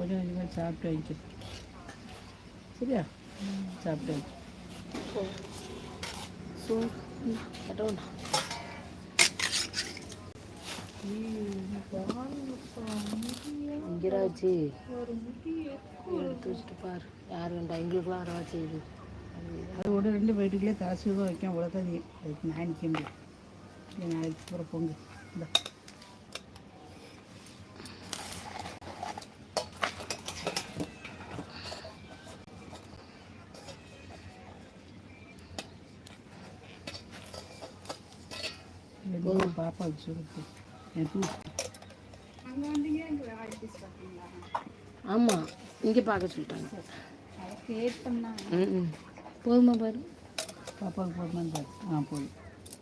கொஞ்சம் கொஞ்சமாக சாப்பிட்டு வைக்க சரியா? சாப்பிட்டு வைக்க ஸோ கட்டோண்ணா இங்கிராஜி எடுத்து வச்சுட்டு பாரு. யார் வேண்டாம் எங்களுக்குலாம் வரவா செய்யுது அது ஒரு ரெண்டு வீட்டுக்குள்ளே காசு வைக்க அவ்வளோதான் நீ. அதுக்கு நான் நிற்க முடியும் இல்லை நாளைக்கு பூரா பொங்கு இந்த பாப்பாவுக்கு சொல்லுது என் தூ ஆமாம் இங்கே பார்க்க சொல்லிட்டாங்க. ம் போதுமா பாரு. பாப்பாவுக்கு போதுமான்னு பாரு ஆ போதும்.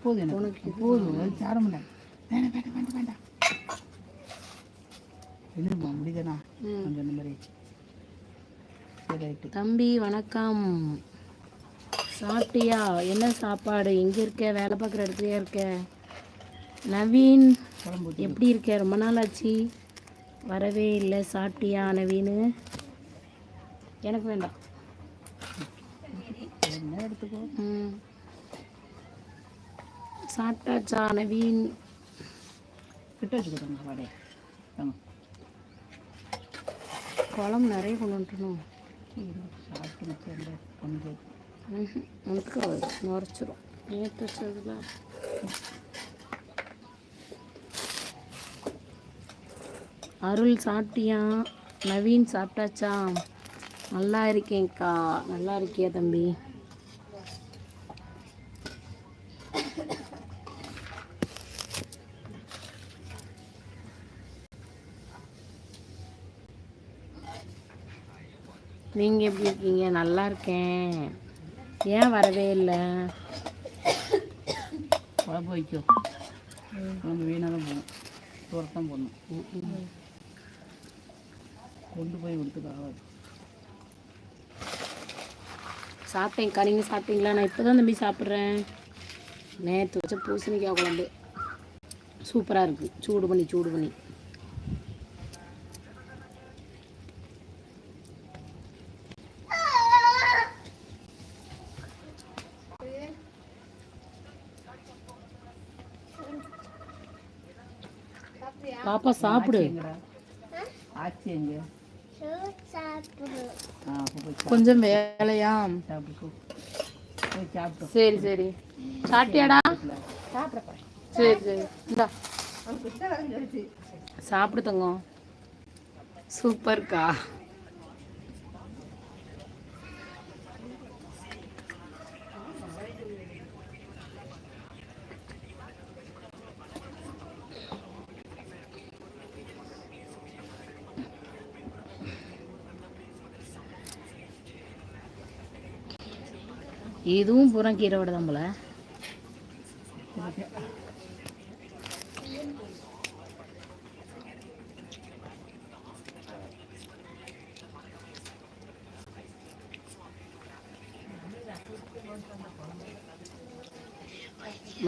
போதும் எனக்கு. போதும். அது சார மாட்டேன் வேண்டாம் வேண்டாம் வேண்டாம் வேண்டாம். இல்லைம்மா முடியுதாண்ணா ம். கொஞ்சம் இந்த மாதிரி தம்பி வணக்கம். சாப்பிட்டியா? என்ன சாப்பாடு? எங்கே இருக்க? வேலை பார்க்குற இடத்துலயா இருக்க? நவீன். எப்படி இருக்க? ரொம்ப நாள் ஆச்சு வரவே இல்லை. சாப்பிட்டியா நவீன்? எனக்கு வேண்டாம். என்ன எடுத்துக்கோ? ம். சாப்பிட்டாச்சா நவீன்? குழம்பு நிறைய கொண்டு வந்துட்டணும். கொஞ்சம் முழுக்க நுரைச்சிரும் நேற்று வச்சதுல அருள் சாப்பிட்டியா? நவீன் சாப்பிட்டாச்சா? நல்லா இருக்கேன்க்கா. நல்லா இருக்கியா தம்பி? நீங்கள் எப்படி இருக்கீங்க? நல்லா இருக்கேன். ஏன் வரவே இல்லை? குழம்பு வைக்கும் குழம்பு வீணாக தான் போகணும். தூரத்தான் போடணும் கொண்டு போய் கொடுத்துட்டு ஆகாது சாப்பிட்டேன்க்கா நீங்கள் சாப்பிட்டீங்களா? நான் இப்போ தான் தம்பி சாப்பிட்றேன். நேற்று வச்ச பூசணிக்காய் குழம்பு. சூப்பராக இருக்குது சூடு பண்ணி சூடு பண்ணி. பாப்பா சாப்பிடு. ஆச்சி எங்க ஆ அப்போ போய் சாப்பிட்டு கொஞ்சம் வேலையா? சரி சரி. சாப்பிட்டியாடா? சரி சரி. இந்தா. சாப்பிடு சூப்பர்க்கா. இதுவும் புறம் கீரை விட தான் போல.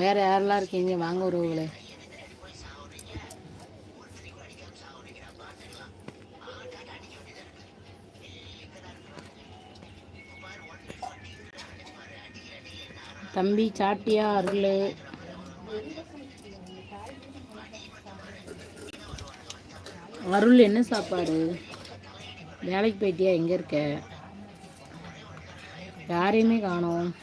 வேற யாரெல்லாம் இருக்கீங்க? வாங்க உறவுகளே. தம்பி சாட்டியா அருள். அருள் என்ன சாப்பாடு? வேலைக்கு போயிட்டியா? எங்கே இருக்க? யாரையுமே காணோம்.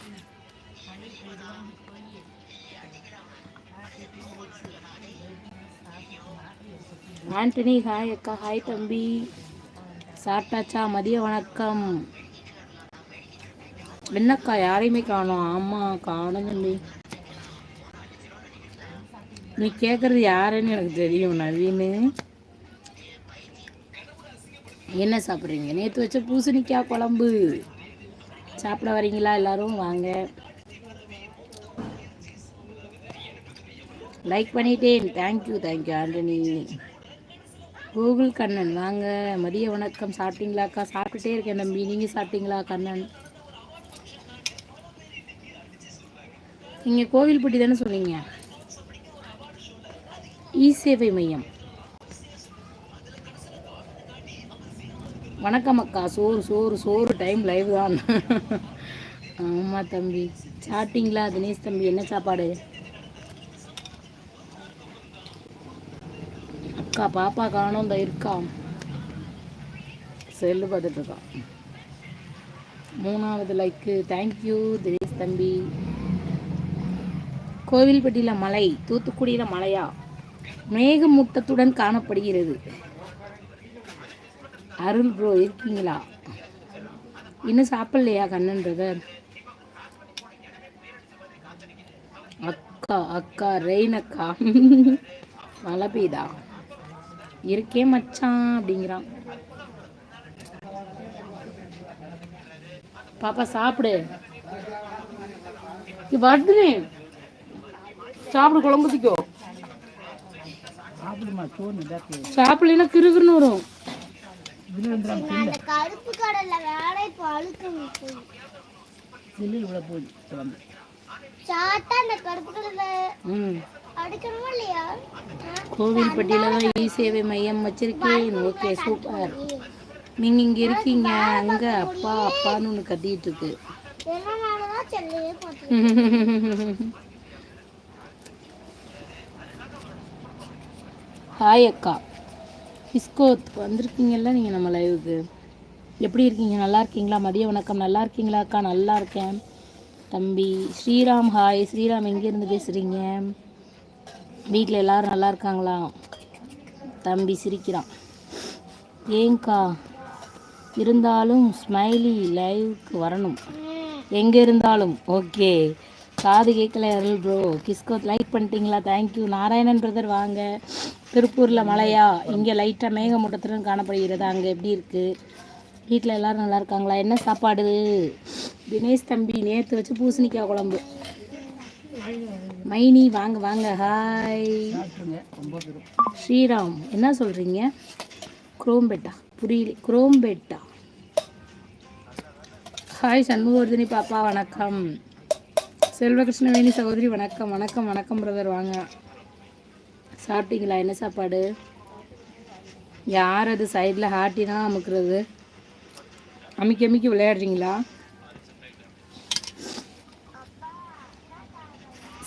ஆண்டனி ஹாய் அக்கா. ஹாய் தம்பி. சாப்பிட்டாச்சா? மதிய வணக்கம். என்னக்கா யாரையுமே காணோம். ஆமாம் காணும் தம்பி நீ கேட்குறது யாருன்னு எனக்கு தெரியும் நவீன். என்ன சாப்பிட்றீங்க? நேற்று வச்ச பூசணிக்காய் குழம்பு. சாப்பிட வரீங்களா எல்லாரும்? வாங்க. லைக் பண்ணிட்டேன். Thank you thank you Antony. Google Kannan வாங்க. மதிய வணக்கம். சாப்பிட்டீங்களாக்கா? சாப்பிட்டுட்டே இருக்கேன் தம்பி. நீங்கள் சாப்பிட்டீங்களா கண்ணன்? நீங்கள் கோவில்பட்டி தானே சொன்னீங்க? இ சேவை மையம். வணக்கம் அக்கா. சோறு சோறு சோறு. டைம் லைவ் தான். ஆமாம் தம்பி. சாப்பிட்டீங்களா? தினேஷ் தம்பி என்ன சாப்பாடு? அக்கா பாப்பா காணோம் இந்த இருக்கா? செல்லு பார்த்துட்டு இருக்கான் மூணாவது லைக்கு தேங்க்யூ தினேஷ் தம்பி. கோவில்பட்டியில் மலை தூத்துக்குடியில் மலையா? மேகமூட்டத்துடன் காணப்படுகிறது. அருள் ப்ரோ இருக்கீங்களா? இன்னும் சாப்பிடலையா கண்ணன் பிரதர் அக்கா அக்கா ரெயின் அக்கா மழை பெய்தா இருக்கே மச்சான் அப்படிங்கிறான். பாப்பா சாப்பிடு. இங்க வருதுனே சாப்பிடு குழம்புத்திக்கோ. சாப்பிடலைன்னா கிருகிருன்னு வரும். கருப்பு கடல்ல வேற இப்போ அழுக்கு போய் சில்லு இவ்வளோ போகுது குழம்பு சாட்டா அந்த கருப்பு கடல்ல ம். அடிக்கணுமா இல்லையா? கோவில்பட்டியில தான் இ சேவை மையம் வச்சிருக்கேன் ஓகே சூப்பர் நீங்க இங்க இருக்கீங்க அங்க அப்பா அப்பான்னு ஒன்று கத்திட்டு இருக்கு. ஹாய் அக்கா இஸ்கோத் வந்திருக்கீங்கல்ல நீங்கள் நம்ம லைவுக்கு எப்படி இருக்கீங்க? நல்லா இருக்கீங்களா? மதிய வணக்கம். நல்லா இருக்கீங்களா அக்கா? நல்லா இருக்கேன். தம்பி ஸ்ரீராம் ஹாய் ஸ்ரீராம் எங்கேருந்து பேசுகிறீங்க வீட்டில் எல்லோரும் நல்லா இருக்காங்களா? தம்பி சிரிக்கிறான். ஏங்க்கா இருந்தாலும் ஸ்மைலி லைவுக்கு வரணும். எங்கே இருந்தாலும் ஓகே காது கேட்கல அருள் ப்ரோ கிஸ்கோத் லைக் பண்ணிட்டீங்களா? தேங்க்யூ நாராயணன் பிரதர் வாங்க. திருப்பூரில் மழையா இங்கே லைட்டாக மேகமூட்டத்துடன் காணப்படுகிறது. அங்கே எப்படி இருக்குது வீட்டில் எல்லோரும் நல்லா இருக்காங்களா? என்ன சாப்பாடு? தினேஷ் தம்பி நேற்று வச்சு பூசணிக்காய் குழம்பு. மைனி வாங்க வாங்க. ஹாய் ஸ்ரீராம் என்ன சொல்கிறீங்க குரோம்பேட்டா. புரியல. குரோம்பேட்டா. ஹாய் சண்முகவர்தினி பாப்பா வணக்கம். செல்வகிருஷ்ணவேணி சகோதரி வணக்கம் வணக்கம் வணக்கம் பிரதர் வாங்க. சாப்பிட்டீங்களா? என்ன சாப்பாடு? யார் அது? சைடில் ஹாட்டி தான் அமுக்கிறது. அமுக்கி அமுக்கி விளையாடுறீங்களா?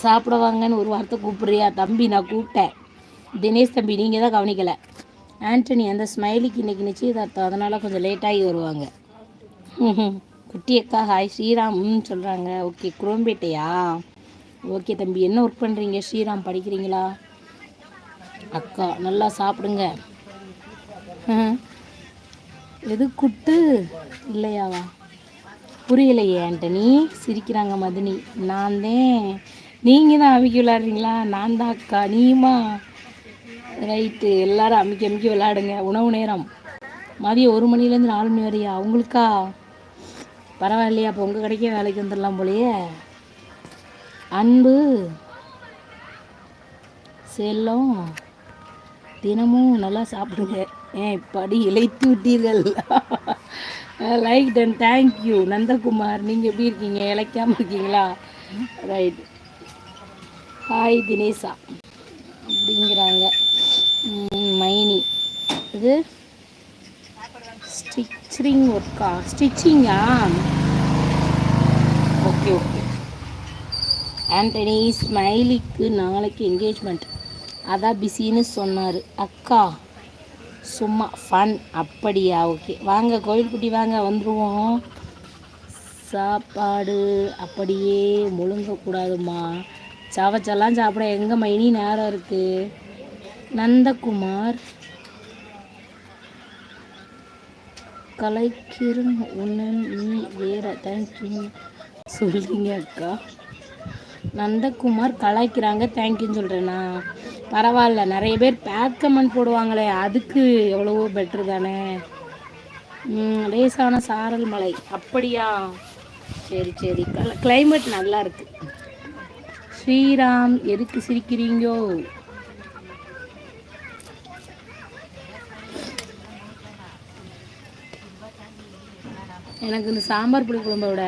சாப்பிட வாங்கன்னு ஒரு வார்த்தை கூப்பிட்றியா? தம்பி நான் கூப்பிட்டேன். தினேஷ் தம்பி நீங்கள் தான் கவனிக்கலை. ஆண்டனி அந்த ஸ்மைலிக்கு இன்னைக்கு நிச்சயதார்த்தம். அதனால் கொஞ்சம் லேட்டாகி வருவாங்க. குட்டி அக்கா ஹாய் ஸ்ரீராம்னு சொல்கிறாங்க ஓகே குரோம்பேட்டையா? ஓகே தம்பி என்ன ஒர்க் பண்ணுறீங்க ஸ்ரீராம் படிக்கிறீங்களா? அக்கா நல்லா சாப்பிடுங்க. எது குட்டு? இல்லையாவா? புரியலையே ஆண்டனி சிரிக்கிறாங்க மதினி. நான் தான். நீங்கள் தான் அமைக்க விளாட்றீங்களா நான் தான் அக்கா. நீயுமா? ரைட்டு எல்லாரும் அமைக்க அமைக்க விளாடுங்க உணவு நேரம். மதியம் ஒரு மணிலேருந்து நாலு மணி வரையா? உங்களுக்கா? பரவாயில்லையா அப்போ உங்கள் கடைக்கே வேலைக்கு வந்துடலாம் போலயே. அன்பு செல்லம் தினமும் நல்லா சாப்பிடுங்க. ஏன் படி இழைத்து விட்டீர்கள். Like done thank you Nandakumar. நீங்கள் எப்படி இருக்கீங்க? இழைக்காமல் இருக்கீங்களா? ரைட் ஹாய் தினேஷா அப்படிங்கிறாங்க. மைனி. இது? டெய்லரிங் ஒர்க்கா ஸ்டிச்சிங்கா ஓகே ஓகே ஆண்டனி ஸ்மைலிக்கு நாளைக்கு என்கேஜ்மெண்ட் அதான் பிஸின்னு சொன்னார். அக்கா சும்மா ஃபன் அப்படியா? ஓகே வாங்க கோயில்குட்டி வாங்க வந்துடுவோம் சாப்பாடு அப்படியே முழுங்கக்கூடாதும்மா சாவச்செல்லாம் சாப்பிட எங்கே மைனி நேரம் இருக்குது நந்தகுமார் கலைக்கிறோம் ஒன்று நீ வேற தேங்க்யூ சொல்கிறீங்க அக்கா. நந்தகுமார் கலாய்க்கிறாங்க. தேங்க்யூன்னு சொல்கிறேண்ணா பரவாயில்ல. நிறைய பேர் பேக் கமெண்ட் போடுவாங்களே. அதுக்கு எவ்வளவோ பெட்ரு தானே. லேசான சாரல் மலை. அப்படியா? சரி சரி. கிளைமேட் நல்லா இருக்கு. ஸ்ரீராம் எதுக்கு சிரிக்கிறீங்கோ? எனக்கு இந்த சாம்பார் புளி குழம்பை விட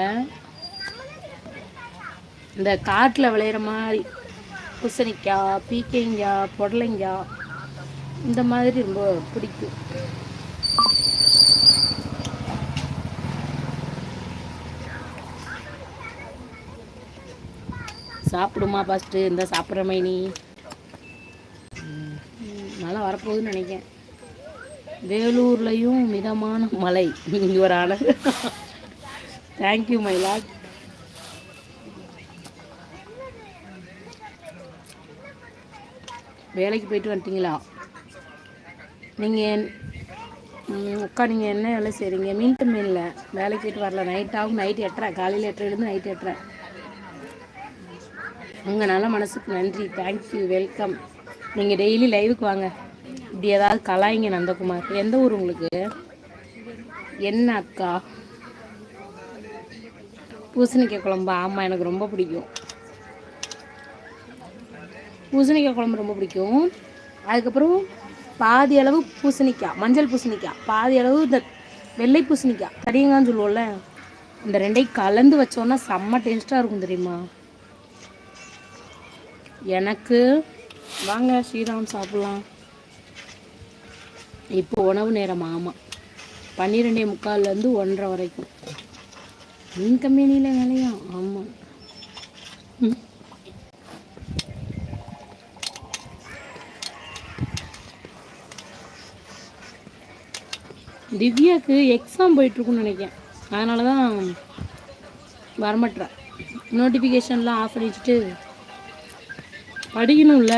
இந்த காட்டில் விளையிற மாதிரி பூசணிக்காய் பீக்கங்காய் புடலைங்காய் இந்த மாதிரி ரொம்ப பிடிக்கும். சாப்பிடுமா ஃபஸ்ட்டு இந்த சாப்பிட்ற மைனி. ம், மழை வரப்போகுதுன்னு நினைக்கிறேன். வேலூர்லேயும் மிதமான மழை அழகு. தேங்க்யூ மை லாட் வேலைக்கு போயிட்டு வந்துட்டீங்களா? நீங்கள் அக்கா நீங்கள் என்ன வேலை செய்கிறீங்க மீன் இல்லை. வேலைக்கு போயிட்டு வரல. நைட் ஆகும். நைட் எட்டரை. காலையில் எட்டரைலேருந்து நைட் எட்டரை. உங்கள் நல்ல மனசுக்கு நன்றி. தேங்க்யூ வெல்கம் நீங்கள் டெய்லி லைவுக்கு வாங்க. இப்படி ஏதாவது கலாயிங்க நந்தகுமார் எந்த ஊர் உங்களுக்கு? என்ன அக்கா? பூசணிக்காய் குழம்பு ஆமாம் எனக்கு ரொம்ப பிடிக்கும். பூசணிக்காய் குழம்பு ரொம்ப பிடிக்கும். அதுக்கப்புறம் பாதி அளவு பூசணிக்காய் மஞ்சள் பூசணிக்காய் பாதி அளவு இந்த வெள்ளை பூசணிக்காய் கரியங்கான்னு சொல்லுவோம்ல இந்த ரெண்டையும் கலந்து வச்சோன்னா செம்ம டேஸ்ட்டாக இருக்கும் தெரியுமா? எனக்கு வாங்க ஸ்ரீராம் சாப்பிட்லாம். இப்போ உணவு நேரம் ஆமாம் பன்னிரெண்டே முக்கால்லேருந்து ஒன்றரை வரைக்கும். மின் கம்பெனியில் வேலையா? ஆமாம் திவ்யாவுக்கு எக்ஸாம் போயிட்டுருக்குன்னு நினைக்கிறேன். அதனால தான் வரமாட்டேறேன் நோட்டிஃபிகேஷன்லாம் ஆஃப் பண்ணி படிக்கணும்ல.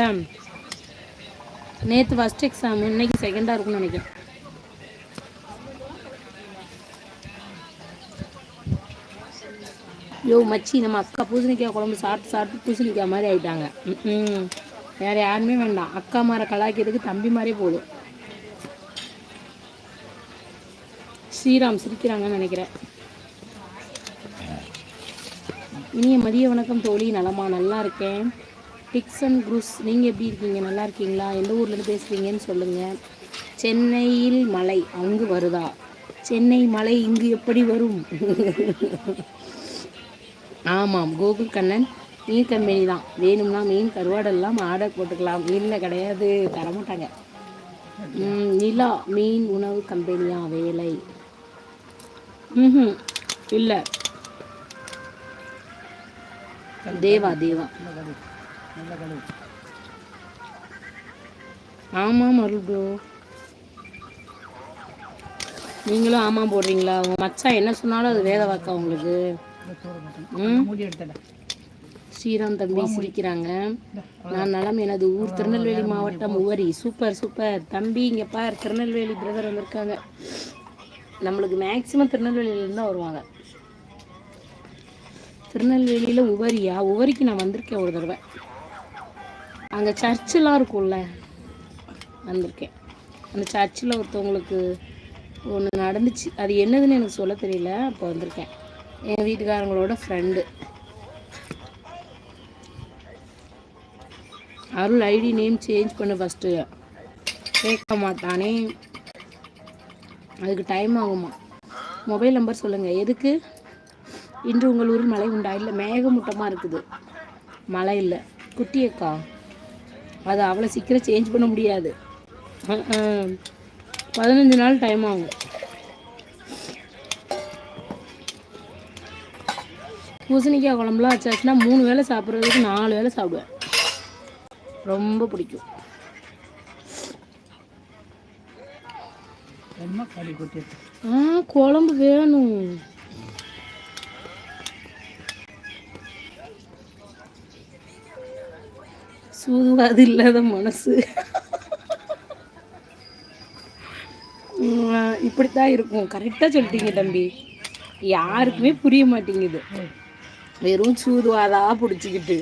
நேற்று ஃபஸ்ட் எக்ஸாம் இன்னைக்கு செகண்டாக இருக்கும்னு நினைக்கிறேன். யோ மச்சி நம்ம அக்கா பூசணிக்காய் குழம்பு சாப்பிட்டு சாப்பிட்டு பூசணிக்காய் மாதிரி ஆயிட்டாங்க. ம் வேறு யாருமே வேண்டாம். அக்கா மாரை கலாய்க்கிறதுக்கு தம்பி மாதிரியே போதும். ஸ்ரீராம் சிரிக்கிறாங்கன்னு நினைக்கிறேன். இனிய மதிய வணக்கம் தோழி. நலமா? நல்லா இருக்கேன். டிக்சன் குரூஸ் நீங்கள் எப்படி இருக்கீங்க? நல்லா இருக்கீங்களா? எந்த ஊர்லேருந்து பேசுகிறீங்கன்னு சொல்லுங்கள் சென்னையில் மழை அங்கு வருதா? சென்னை மழை இங்கு எப்படி வரும்? ஆமாம் கோகுல் கண்ணன் மீன் கம்பெனி தான். வேணும்னா மீன் கருவாடெல்லாம் ஆர்டர் போட்டுக்கலாம். இல்லை கிடையாது. தரமாட்டாங்க நிலா மீன் உணவு கம்பெனியா? வேலை. ம் இல்லை. தேவா தேவா. நல்ல கடை ஆமாம் அருள் ப்ரோ நீங்களும் ஆமாம் போடுறீங்களா? உங்கள் மச்சான் என்ன சொன்னாலும் அது வேத வாக்கா உங்களுக்கு? ஸ்ரீராம் தம்பி சிரிக்கிறாங்க. நான் நலம் எனது ஊர் திருநெல்வேலி மாவட்டம் உவரி. Super super. தம்பி இங்கே பார் திருநெல்வேலி பிரதர் வந்திருக்காங்க. நம்மளுக்கு மேக்ஸிமம் திருநெல்வேலியிலேருந்து தான் வருவாங்க. திருநெல்வேலியில் உவரியா? உவரிக்கு நான் வந்திருக்கேன் ஒரு தடவை. அங்கே சர்ச்செலாம் இருக்கும்ல வந்திருக்கேன். அந்த சர்ச்சில் ஒருத்தவங்களுக்கு ஒன்று நடந்துச்சு. அது என்னதுன்னு எனக்கு சொல்ல தெரியல அப்போ வந்திருக்கேன். என் வீட்டுக்காரங்களோட friend Arul ID name change பண்ண ஃபஸ்ட்டு கேட்க மாட்டானே. அதுக்கு டைம் ஆகுமா? மொபைல் நம்பர் சொல்லுங்கள் எதுக்கு? இன்று உங்கள் ஊரில் மழை உண்டா? இல்லை மேகமூட்டமாக இருக்குது. மழை இல்லை. குட்டியக்கா? அது அவ்வளோ சீக்கிரம் சேஞ்ச் பண்ண முடியாது. பதினஞ்சு நாள் டைம் ஆகும். பூசணிக்காய் குழம்புலாம் வச்சாச்சுன்னா மூணு வேளை சாப்பிட்றதுக்கு நாலு வேளை சாப்பிடுவேன். ரொம்ப பிடிக்கும். குழம்பு வேணும். சூதுவாது இல்லாத மனசு இப்படித்தான் இருக்கும். கரெக்டாக சொல்லிட்டீங்க தம்பி. யாருக்குமே புரிய மாட்டேங்குது. வெறும் சூதுவாதா பிடிச்சிக்கிட்டு.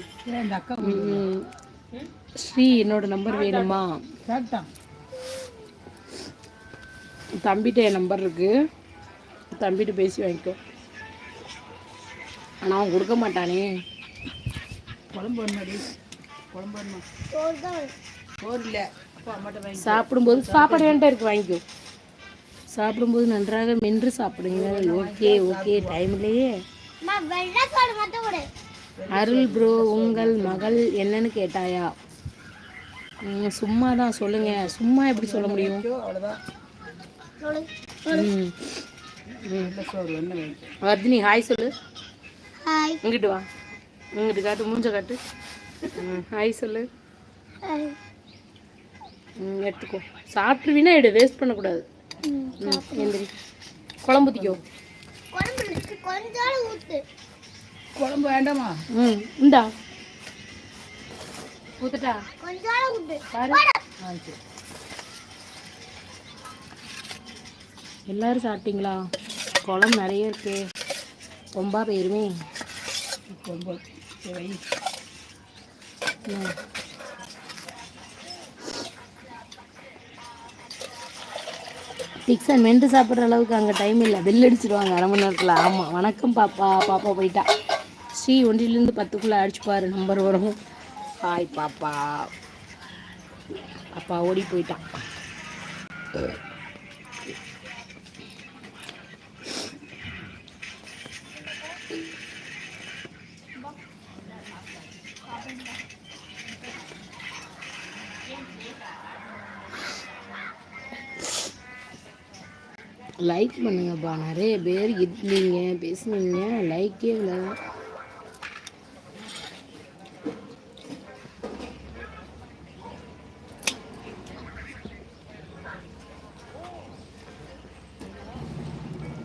ஸ்ரீ என்னோட நம்பர் வேணுமா? தம்பிகிட்ட என் நம்பர் இருக்கு. தம்பிகிட்ட பேசி வாங்கிக்கோ. ஆனால் அவன் கொடுக்க மாட்டானே. குழம்பு குழம்பு வேணுமா? சோறு தான் வேணும். சோறு இல்லை அப்பா அம்மாட்ட வாங்கி சாப்பிடும்போது சாப்பாடு வேண்டாம் இருக்கு வாங்கிக்கோ. சாப்பிடும்போது நன்றாக மென்று சாப்பிடுங்க. ஓகே ஓகே டைம்லேயே அம்மா, வெள்ளை சோறு மட்டும் கொடு. அருள் ப்ரோ உங்கள் மகள் என்னன்னு கேட்டாயா? ம், சும்மா தான் சொல்லுங்க. சும்மா எப்படி சொல்ல முடியும்? வர்தினி ஹாய் சொல்லு. இங்கிட்டு வா. இங்கிட்டு காட்டு மூஞ்ச காட்டு. ஹாய் சொல்லு. எடுத்துக்கோ. சாப்பிட்டுருவீனா எடு வேஸ்ட் பண்ணக்கூடாது. ம் எந்திரி. குழம்பு ஊற்றிக்கோ குழம்பு வேண்டாமா? ம் இந்தா. ஊத்துட்டா? எல்லாரும் சாப்பிட்டீங்களா? குழம்பு நிறைய இருக்கு. ரொம்ப போயிருமே. ரொம்ப. டிக்ஸன் மென்று சாப்பிட்ற அளவுக்கு அங்கே டைம் இல்லை. பெல் அடிச்சிடுவாங்க அரை மணி நேரத்தில். ஆமாம் வணக்கம் பாப்பா. பாப்பா போயிட்டா. ஸ்ரீ ஒன்றிலிருந்து பத்துக்குள்ளே அடிச்சு பாரு. நம்பர் வரும். ஹாய் பாப்பா. அப்பா ஓடி போயிட்டான் லைக் பண்ணுங்கப்பா. நிறைய பேர் இருந்தீங்க பேசுனீங்க. லைக்கே இல்லை.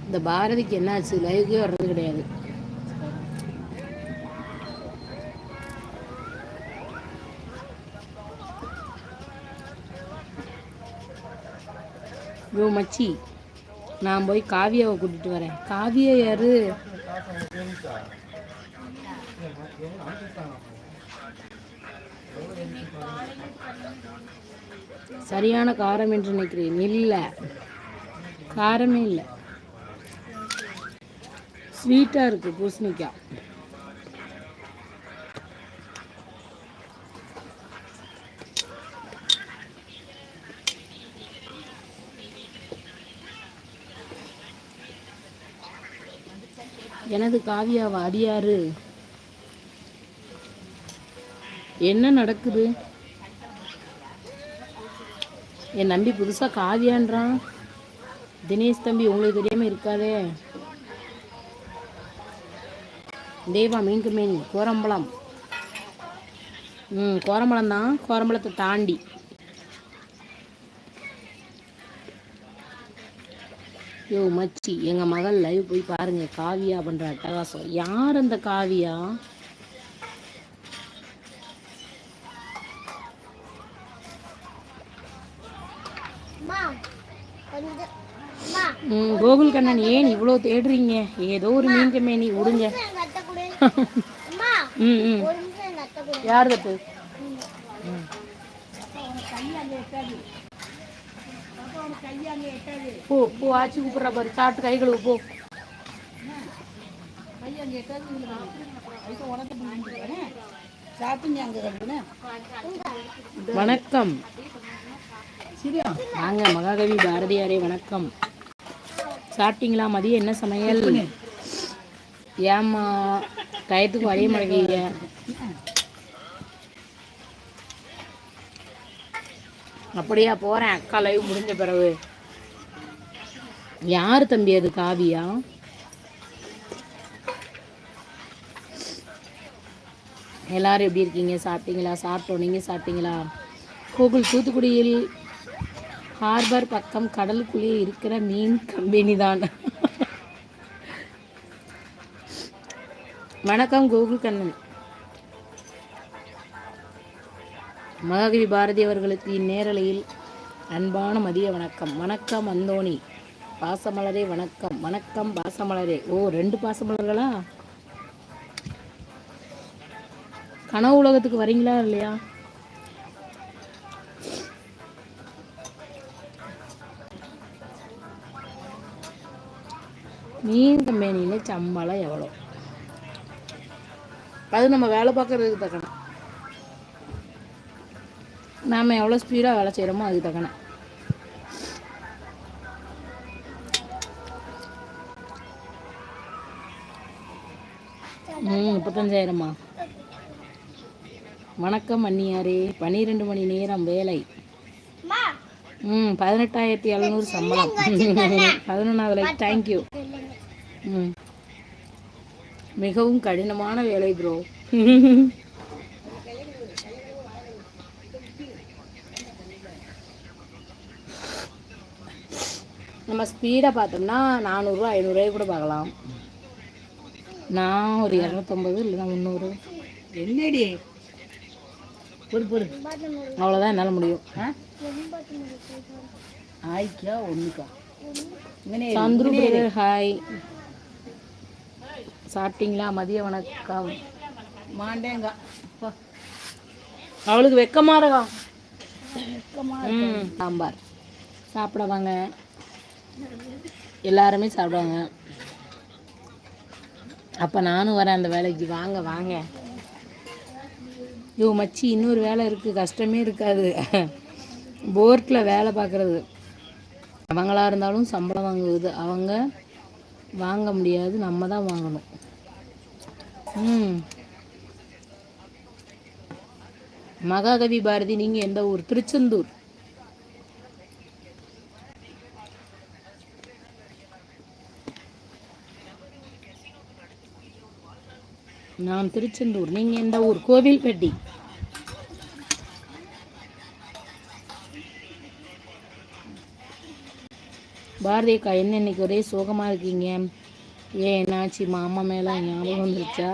இந்த பாரதிக்கு என்னாச்சு? லைக்கே வர்றது கிடையாது. யோ மச்சி நான் போய் காவியாவை கூட்டிட்டு வரேன். காவியா யாரு? சரியான காரம் என்று நினைக்கிறேன். இல்லை. காரமே இல்லை. ஸ்வீட்டாக இருக்குது பூசணிக்காய். எனது காவியாவா அது என்ன நடக்குது? என் நம்பி புதுசாக காவியான்றான். தினேஷ் தம்பி உங்களுக்கு தெரியாமல் இருக்காதே. தேவா மீன் கோரம்பளம் கோரம்பலம். ம் கோரம்பலம் தான் கோரம்பலத்தை தாண்டி. யோ மச்சி. எங்க மகள் லைவ் போய் பாருங்க. காவியா பண்ற அட்டகாசம். யார் அந்த காவியா? கோகுல் கண்ணன் ஏன் இவ்வளோ தேடுறீங்க? ஏதோ ஒரு மீன் விடுங்க அத்தை கூட. அம்மா ம் ம். யார் தப்பு போ போ ஆச்சு கூப்பிட்றா பாரு சாப்பிட்டு கை கழுவு போ. வணக்கம். சரியா வாங்க மகாகவி பாரதியாரே வணக்கம். சாப்பிட்டீங்களா மதியம் என்ன சமையல்? ஏம்மா டயத்துக்கு வரைய மாட்டேங்கிறீங்க. அப்படியா போகிறேன் அக்கா லைவ் முடிஞ்ச பிறகு. யார் தம்பி அது? காவியா? எல்லாரும் எப்படி இருக்கீங்க? சாப்பிட்டீங்களா? சாப்பிட்டோம். நீங்கள் சாப்பிட்டீங்களா? கோகுல் தூத்துக்குடியில் ஹார்பர் பக்கம் கடலுக்குள்ளே இருக்கிற மீன் கம்பெனி தான் வணக்கம் கோகுல் கண்ணன். மகாகவி பாரதி அவர்களுக்கு இந்நேரலையில் அன்பான மதிய வணக்கம். வணக்கம் அந்தோணி. பாசமலரே வணக்கம். வணக்கம் பாசமலரே. ஓ ரெண்டு பாசமலர்களா? கனவு உலகத்துக்கு வரீங்களா இல்லையா? மீன் கம்பெனியில் சம்பளம் எவ்வளோ? அது நம்ம வேலை பார்க்கறதுக்கு தக்கன. நாம் எவ்வளோ ஸ்பீடாக வேலை செய்கிறோமோ அதுக்கு தக்கன. ம் முப்பத்தஞ்சாயிரமா? வணக்கம் அண்ணியாரே பன்னிரெண்டு மணி நேரம் வேலை. ம். பதினெட்டாயிரத்தி எழுநூறு சம்பளம். பதினொன்றாவது லைக் தேங்க்யூ ம். மிகவும் கடினமான வேலை ப்ரோ நம்ம ஸ்பீடாக பார்த்தோம்னா நானூறுரூவா ஐநூறுரூவாய் கூட பார்க்கலாம். நான் ஒரு இரநூத்தம்பது இல்லைன்னா முந்நூறு. என்னடி? பொறு பொறு. அவ்வளோதான் என்னால் முடியும். ஆய்க்கா ஒன்றுக்கா சந்துரு. பிரதர் ஹாய் சாப்பிட்டீங்களா? மதிய வணக்கம். மாண்டேங்க. அவளுக்கு வெக்கமா இருக்கா? சாம்பார். சாப்பிட வாங்க. எல்லாருமே சாப்பிடுவாங்க. அப்போ நானும் வரேன் அந்த வேலைக்கு. வாங்க வாங்க. யோ மச்சி இன்னொரு வேலை இருக்குது கஷ்டமே இருக்காது. போர்ட்டில் வேலை பார்க்குறது அவங்களா இருந்தாலும் சம்பளம் வாங்குவது. அவங்க வாங்க முடியாது. நம்ம தான் வாங்கணும். ம். மகாகவி பாரதி நீங்கள் எந்த ஊர்? திருச்செந்தூர். நான் திருச்செந்தூர். நீங்கள் எந்த ஊர் கோவில்பட்டி. பாரதி அக்கா என்ன இன்னைக்கு ஒரே சோகமாக இருக்கீங்க? ஏன் என்னாச்சு? மாமா மேலே ஞாபகம் வந்துருச்சா?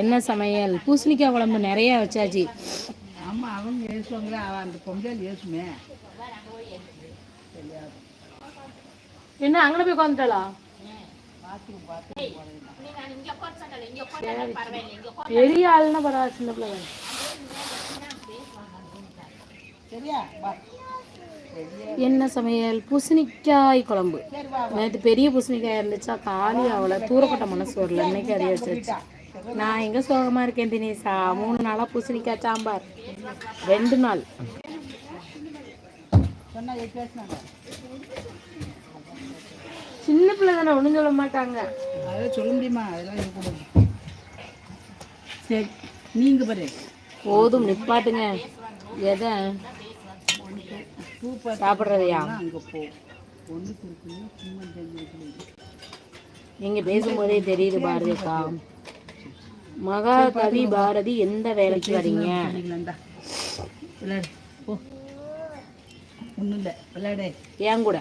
என்ன சமையல்? பூசணிக்காய் குழம்பு நிறைய வச்சாச்சு. ஆமா அவங்க ஏசுவாங்களே? அவன் அந்த பொங்கல் ஏசுமே. என்ன அங்கே போய் உட்காந்துட்டலா பெரிய ஆளுன்னா பரவாயில்ல சின்ன பிள்ளை என்ன சமையல்? பூசணிக்காய் குழம்பு. நேற்று பெரிய பூசணிக்காய் இருந்துச்சா? காலி அவளை தூரப்பட்ட மனசு வரல. இன்னைக்கு அதே வச்சாச்சு நான் எங்க சோகமா இருக்கேன் தினேஷா? மூணு நாளா பூசணிக்காய் சாம்பார். ரெண்டு நாள். சின்ன பிள்ளை தானே ஒன்றும் சொல்ல மாட்டாங்க. அதெல்லாம் சொல்ல முடியுமா? அதெல்லாம் இருக்கக்கூடாது சரி நீங்க பாரு. போதும் நிப்பாட்டுங்க. எதை? சாப்பிட்றதையா? அங்கே போ. ஒன்றுக்கு இருக்குன்னு சும்மா தெரிஞ்சு நீங்க பேசும்போதே தெரியுது பாரதி அக்கா. மகாகவி பாரதி எந்த வேலைக்கு வரீங்க? ஒன்றும் இல்லை. விளையாடு. ஏன் கூட.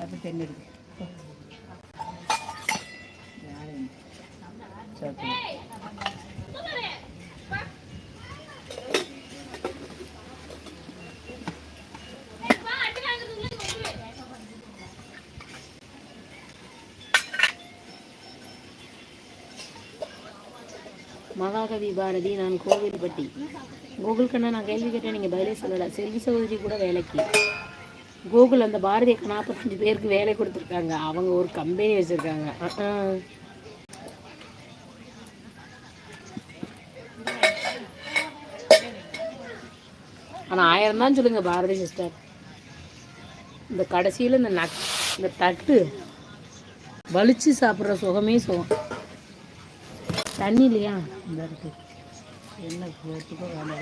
அதை தென்னை இருக்கு போ. யாரு? சரி. மகாகவி பாரதி நான் கோவில்பட்டி. கோகுல் கண்ணா நான் கேள்வி கேட்டேன் நீங்கள் பதிலே சொல்லலை. செல்வி சகோதரி கூட வேலைக்கு. கூகுள் அந்த பாரதிக்கு நாற்பத்தஞ்சு பேருக்கு வேலை கொடுத்துருக்காங்க. அவங்க ஒரு கம்பெனி வச்சுருக்காங்க. ஆனால் ஆயிரம் தான் சொல்லுங்கள் பாரதி சிஸ்டர் இந்த கடைசியில் இந்த நக் இந்த தட்டு வலிச்சு சாப்பிட்ற சுகமே சுகம். தண்ணி இல்லையா? இந்த இருக்கு என்ன போட்டுக்கோ வேலை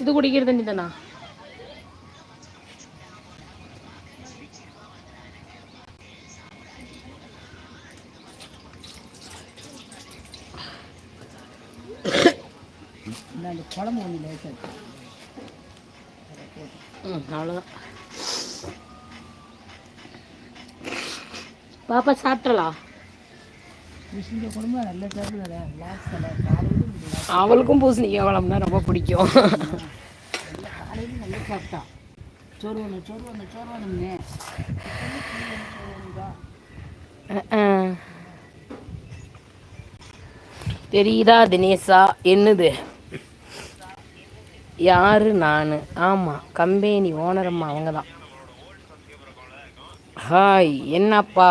இது குடிக்கிற தண்ணி தானா? இந்த அந்த குழம்பு ஒன்று லேசாக ம் அவ்வளோதான் பாப்பா சாப்பிட்டலா? மிஷின் குழம்பு நல்ல காலையில் அவளுக்கும் பூசணிக்காய் குழம்புனா ரொம்ப பிடிக்கும். காலையில் நல்லா சாப்பிட்டான் சோறு சோறு சோறு. தெரியுதா தினேஷா? என்னது? யாரு நான்? ஆமாம் கம்பெனி ஓனரம்மா அவங்க தான் ஹாய் என்னப்பா?